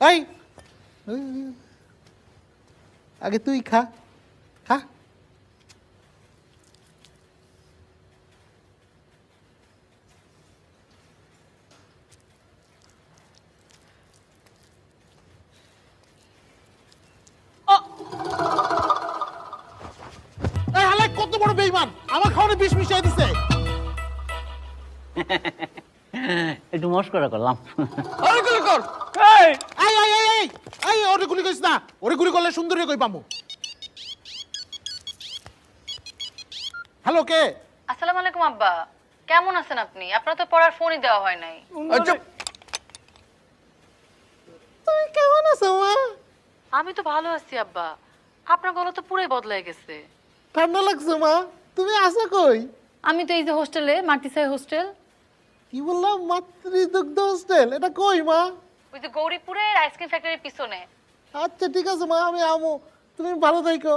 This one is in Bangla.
এই আগে তুই খা খা। কত বড় বেইমান! আমার খাওয়ানে বিষ মিশিয়ে দিছে। একটু মস্করা করলাম। কর এই, এই এই এই এই এই ওরে গুলি করিস না ওরে গুলি করলে সুন্দরী কই পামু হ্যালো কে? আসসালামু আলাইকুম আব্বা। কেমন আছেন আপনি? আপনার তো পড়ার ফোনই দেওয়া হয় নাই। আচ্ছা। তুই কেমন আছো মা? আমি তো ভালো আছি আব্বা। আপনার গলা তো পুরোই বদলাই গেছে। ঠান্ডা লাগছে মা। তুমি আছো কই? আমি তো এই যে হোস্টেলে মাটিসাই হোস্টেল। কি বললাম? মাতৃদুগ্ধ হোস্টেল? এটা কই মা? ওই যে গৌরীপুরের আইসক্রিম ফ্যাক্টরির পিছনে। আচ্ছা ঠিক আছে মা আমি আমো তুমি ভালো থাইকো